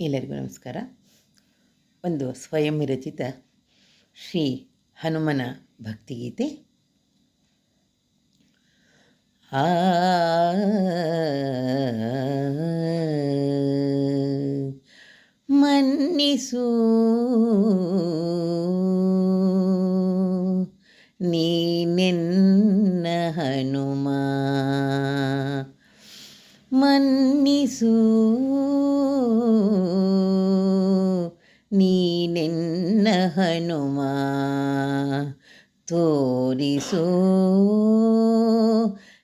ಎಲ್ಲರಿಗೂ ನಮಸ್ಕಾರ. ಒಂದು ಸ್ವಯಂ ವಿರಚಿತ ಶ್ರೀ ಹನುಮನ ಭಕ್ತಿಗೀತೆ. ಆ ಮನ್ನಿಸು. ನೀನೆನ್ನ ಹನುಮ. ಮನ್ನಿಸು. ನೀನೆನ್ನ ಹನುಮ ತೋರಿಸು.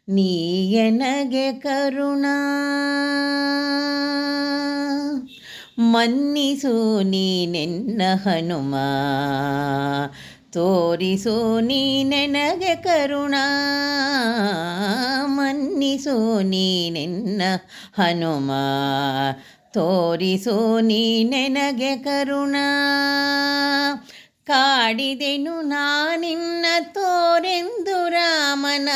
ನೀಯನಗೆ ಕರುಣ. ಮನ್ನಿಸು ನೀನೆನ್ನ ಹನುಮ ತೋರಿಸು ನೀನೆನಗೆ ಕರುಣ. ಮನ್ನಿಸು ನೀನೆನ್ನ ಹನುಮ ತೋರಿಸು ನೀ ನೆನಗೆ ಕರುಣ. ಕಾಡಿದೆನು ನಾನಿನ್ನ ತೋರೆಂದು ರಾಮನ.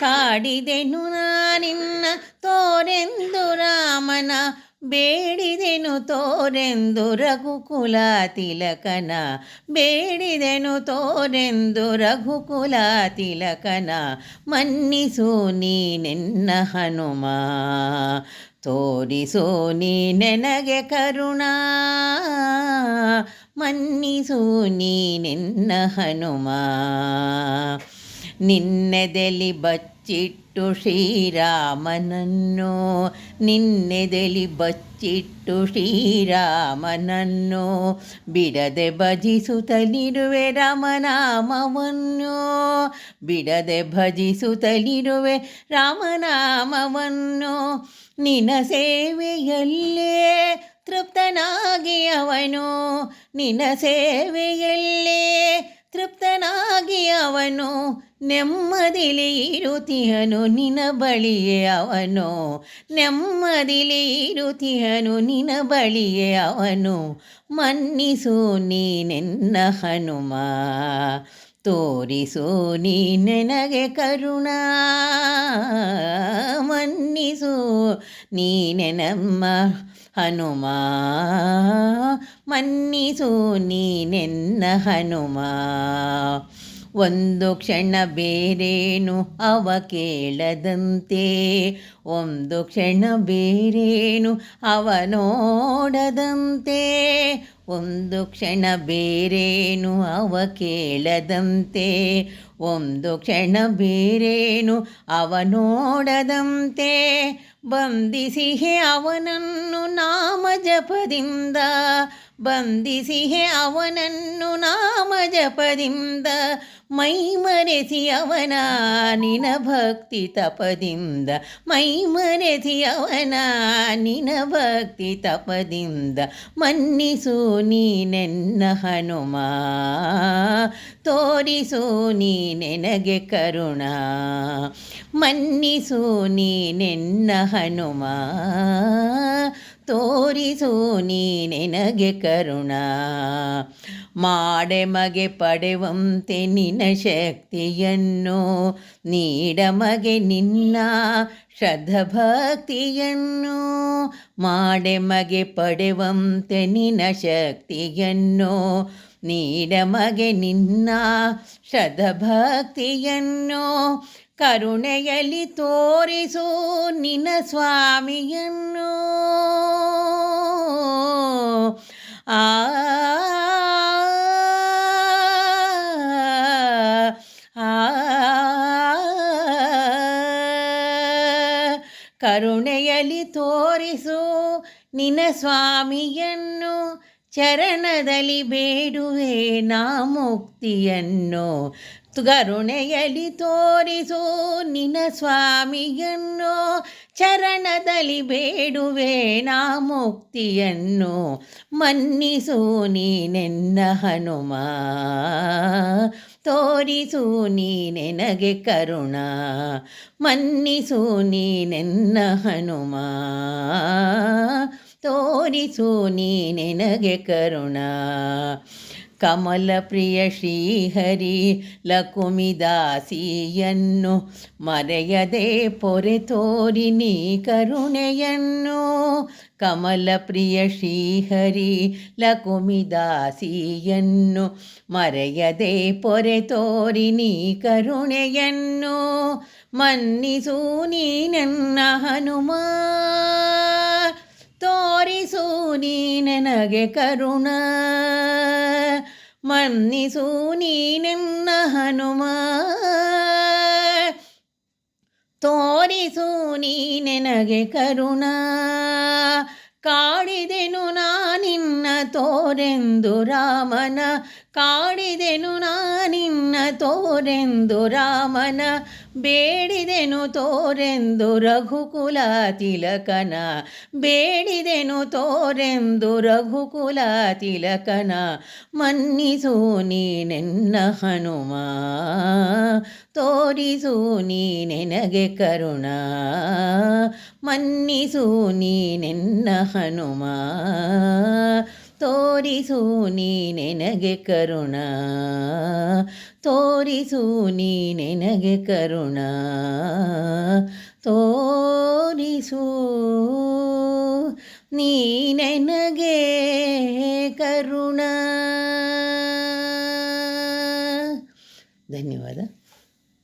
ಕಾಡಿದೆನು ನಾನಿನ್ನ ತೋರೆಂದು ಬೇಡಿದೆನು ತೋರೆಂದು ರಘುಕುಲ ತಿಲಕನ. ಬೇಡಿದೆನು ತೋರೆಂದು ರಘುಕುಲ ತಿಲಕನ. ಮನ್ನಿಸು ನೀನೆನ್ನ ಹನುಮ. ತೋರಿಸು ನೀ ನನಗೆ ಕರುಣ. ಮನ್ನಿಸು ನೀನೆನ್ನ ಹನುಮ. ನಿನ್ನೆದೆಲಿ ಬಚ್ಚಿಟ್ಟು ಶ್ರೀರಾಮನನ್ನು. ನಿನ್ನೆದೆಲಿ ಬಚ್ಚಿಟ್ಟು ಶ್ರೀರಾಮನನ್ನು. ಬಿಡದೆ ಭಜಿಸುತ್ತಲಿರುವೆ ರಾಮನಾಮವನ್ನು. ಬಿಡದೆ ಭಜಿಸುತ್ತಲಿರುವೆ ರಾಮನಾಮವನ್ನು. ನಿನ ಸೇವೆಯಲ್ಲೇ ತೃಪ್ತನಾಗಿ ಅವನು. ನಿನ ಸೇವೆಯಲ್ಲೇ ತೃಪ್ತನಾಗಿ ಅವನು ನೆಮ್ಮದಿಲಿ ಇರುತಿಹನು ನಿನ ಬಳಿಯೇ ಅವನು. ನೆಮ್ಮದಿಲಿ ಇರುತಿಹನು ನಿನ ಬಳಿಯೇ ಅವನು. ಮನ್ನಿಸು ನೀನೆನ್ನ ಹನುಮ. ತೋರಿಸು ನೀನೆನಗೆ ಕರುಣ ಮನ್ನಿಸು ನೀನೆನಮ್ಮ ಹನುಮ ಮನ್ನಿಸು ನೀನೆನ್ನ ಹನುಮ. ಒಂದು ಕ್ಷಣ ಬೇರೇನು ಅವ ಕೇಳದಂತೆ. ಒಂದು ಕ್ಷಣ ಬೇರೇನು ಅವ ನೋಡದಂತೆ. ಒಂದು ಕ್ಷಣ ಬೇರೇನು ಅವ ಕೇಳದಂತೆ. ಒಂದು ಕ್ಷಣ ಬೇರೇನು ಅವ ನೋಡದಂತೆ. ಬಂಧಿಸಿಹೆ ಅವನನ್ನು ನಾಮ ಜಪದಿಂದ ಬಂಧಿಸಿಹೆ ಅವನನ್ನು ನಾಮ ಜಪದಿಂದ ಮೈ ಮರೆಸಿ ಅವನ ನಿನ ಭಕ್ತಿ ತಪದಿಂದ ಮೈ ಮರೆಸಿ ಅವನ ನಿನ ಭಕ್ತಿ ತಪದಿಂದ, ಮನ್ನಿಸು ನೀನೆನ್ನ ಹನುಮ, ತೋರಿಸು ನೀನೆನಗೆ ಕರುಣ, ಮನ್ನಿಸು ನೀನೆನ್ನ ಹನುಮ ತೋರಿಸು ನೀನೆನಗೆ ಕರುಣ. ಮಾಡೆ ಮಗೆ ಪಡೆವಂತೆ ನಿನ್ನ ಶಕ್ತಿಯನ್ನು ನೀಡ ಮಗೆ ನಿನ್ನ ಶ್ರದ್ಧಭಕ್ತಿಯನ್ನು. ಮಾಡೆ ಮಗೆ ಪಡೆವಂತೆ ನಿನ್ನ ಶಕ್ತಿಯನ್ನು ನೀಡ ಮಗೆ ನಿನ್ನ ಶ್ರದ್ಧಭಕ್ತಿಯನ್ನು. ಕರುಣೆಯಲ್ಲಿ ತೋರಿಸು ನಿನ್ನ ಸ್ವಾಮಿಯನ್ನು. ಕರುಣೆಯಲ್ಲಿ ತೋರಿಸು ನಿನ್ನ ಸ್ವಾಮಿಯನ್ನು, ಚರಣದಲ್ಲಿ ಬೇಡುವೆ ನಾ ಮುಕ್ತಿಯನ್ನು. ಕರುಣೆಯಲ್ಲಿ ತೋರಿಸು ನಿನ್ನ ಸ್ವಾಮಿಯನ್ನು, ಚರಣದಲ್ಲಿ ಬೇಡುವೆ ನಾ ಮುಕ್ತಿಯನ್ನು. ಮನ್ನಿಸು ನೀನೆನ್ನ ಹನುಮ, ತೋರಿಸು ನೀನೆನಗೆ ಕರುಣ ಮನ್ನಿಸು ನೀನೆನ್ನ ಹನುಮ. ತೋರಿಸು ನೀನೆನಗೆ ಕರುಣ ಕಮಲ ಪ್ರಿಯ ಶ್ರೀಹರಿ, ಲಕುಮಿದಾಸಿಯನ್ನು ಮರೆಯದೆ ಪೊರೆ ತೋರಿ ನೀ ಕರುಣೆಯನ್ನು. ಕಮಲ ಪ್ರಿಯ ಶ್ರೀಹರಿ, ಲಕುಮಿದಾಸಿಯನ್ನು ಮರೆಯದೆ ಪೊರೆ ತೋರಿ ನೀ ಕರುಣೆಯನ್ನು. ಮನ್ನಿಸು ನೀ ನನ್ನ ಹನುಮ, ತೋರಿಸು ನೀ ನನಗೆ ಕರುಣ. ನೀ ನನ್ನ ಹನುಮ ತೋರಿಸು ನೀ ನನಗೆ ಕರುಣ ಕಾಡಿದೆನು ನಾನಿನ್ನ ತೋರೆಂದು ರಾಮನ ಕಾಡಿದೆನು ನಾನಿನ್ನ ತೋರೆಂದು ರಾಮನ ಬೇಡಿದೆನು, ತೋರೆಂದು ರಘುಕುಲ ತಿಲಕನ ಬೇಡಿದೆನು, ತೋರೆಂದು ರಘುಕುಲ ತಿಲಕನ ಮನ್ನಿಸು ನೀನೆನ್ನ ಹನುಮ, ತೋರಿಸು ನೀ ನೆನಗೆ ಕರುಣ, ಮನ್ನಿಸು ನೀನೆನ್ನ ಹನುಮ ತೋರಿಸು ನೀ ನೆನಗೆ ಕರುಣ. ತೋರಿಸು ನೀ ನೆನಗೆ ಕರುಣ. ತೋರಿಸು ನೀ ನೆನಗೆ